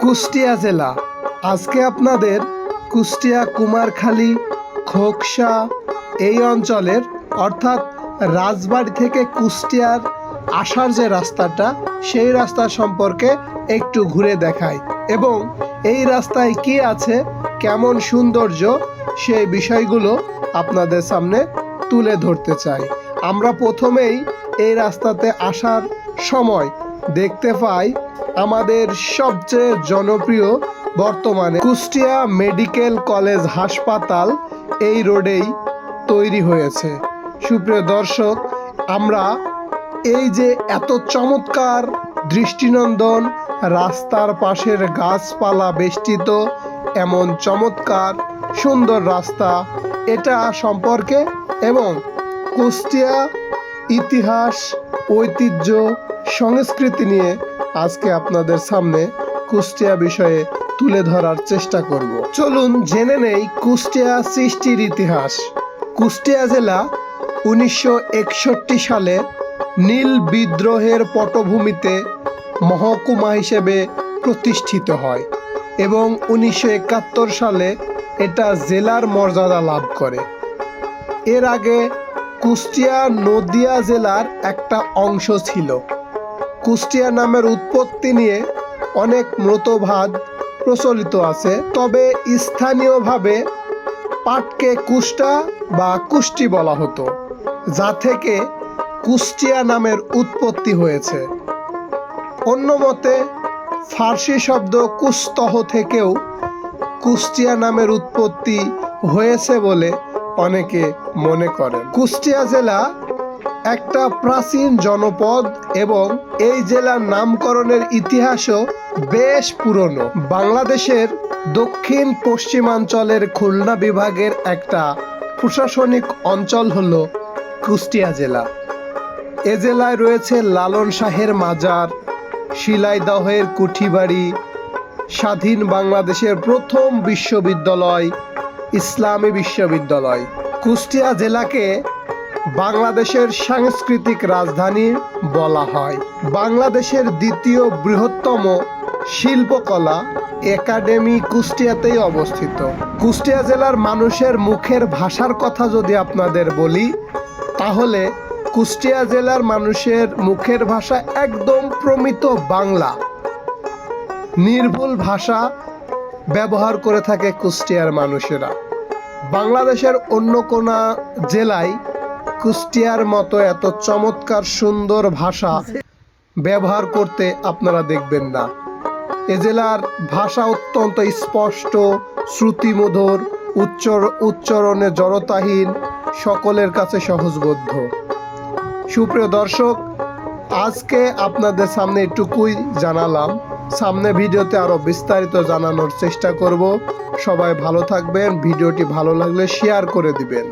কুষ্টিয়া জেলা। আজকে আপনাদের কুষ্টিয়া, কুমারখালী, খোকসা এই অঞ্চলের, অর্থাৎ রাজবাড়ি থেকে কুষ্টিয়ার আসার যে রাস্তাটা, সেই রাস্তা সম্পর্কে একটু ঘুরে দেখাই। এবং এই রাস্তায় কি আছে, কেমন সৌন্দর্য, সেই বিষয়গুলো আপনাদের সামনে তুলে ধরতে চাই। আমরা প্রথমেই এই রাস্তাতে আসার সময় দেখতে পাই আমাদের সবচেয়ে জনপ্রিয় বর্তমানে কুষ্টিয়া মেডিকেল কলেজ হাসপাতাল এই রোডেই তৈরি হয়েছে। সুপ্রিয় দর্শক, আমরা এই যে এত চমৎকার দৃষ্টিনন্দন, রাস্তার পাশের গাছপালা বেষ্টিত এমন চমৎকার সুন্দর রাস্তা, এটা সম্পর্কে এবং কুষ্টিয়া ইতিহাস, ঐতিহ্য সংস্কৃতি নিয়ে আজকে আপনাদের সামনে কুষ্টিয়া বিষয়ে তুলে ধরার চেষ্টা করব। চলুন জেনে নেই কুষ্টিয়া সৃষ্টির ইতিহাস। কুষ্টিয়া জেলা উনিশশো একষট্টি সালে নীল বিদ্রোহের পটভূমিতে মহকুমা হিসেবে প্রতিষ্ঠিত হয় এবং উনিশশো একাত্তর সালে এটা জেলার মর্যাদা লাভ করে। এর আগে কুষ্টিয়া নদিয়া জেলার একটা অংশ ছিল। কুষ্টিয়া নামের উৎপত্তি নিয়ে অনেক মতবাদ প্রচলিত আছে। তবে স্থানীয়ভাবে পাটকে কুষ্টা বা কুষ্টি বলা হতো, যা থেকে কুষ্টিয়া নামের উৎপত্তি হয়েছে। অন্য মতে, ফার্সি শব্দ কুস্তহ থেকেও কুষ্টিয়া নামের উৎপত্তি হয়েছে বলে অনেকে মনে করেন। কুষ্টিয়া জেলা একটা প্রাচীন জনপদ এবং এই জেলার নামকরণের ইতিহাসও বেশ পুরনো। বাংলাদেশের দক্ষিণ পশ্চিমাঞ্চলের খুলনা বিভাগের একটা প্রশাসনিক অঞ্চল হল কুষ্টিয়া জেলা। এ জেলায় রয়েছে লালন শাহের মাজার, শিলাইদহের কুঠিবাড়ি, স্বাধীন বাংলাদেশের প্রথম বিশ্ববিদ্যালয়, ইসলামী বিশ্ববিদ্যালয়। কুষ্টিয়া জেলাকে বাংলাদেশের সাংস্কৃতিক রাজধানী বলা হয়। বাংলাদেশের দ্বিতীয় বৃহত্তম শিল্পকলা একাডেমি কুষ্টিয়াতেই অবস্থিত। কুষ্টিয়া জেলার মানুষের মুখের ভাষার কথা যদি আপনাদের বলি, তাহলে কুষ্টিয়া জেলার মানুষের মুখের ভাষা একদম প্রমিত বাংলা। নির্ভুল ভাষা ব্যবহার করে থাকে কুষ্টিয়ার মানুষেরা। বাংলাদেশের অন্য কোনো জেলায় কুষ্টিয়ার মতো এত চমৎকার সুন্দর ভাষা ব্যবহার করতে আপনারা দেখবেন না। এ জেলার ভাষা অত্যন্ত স্পষ্ট, শ্রুতিমধুর উচ্চর উচ্চারণে জড়তাহীন, সকলের কাছে সহজবোধ্য। সুপ্রিয় দর্শক, আজকে আপনাদের সামনে এটুকুই জানালাম। সামনে ভিডিওতে আরও বিস্তারিত জানানোর চেষ্টা করব। সবাই ভালো থাকবেন, ভিডিওটি ভালো লাগলে শেয়ার করে দিবেন।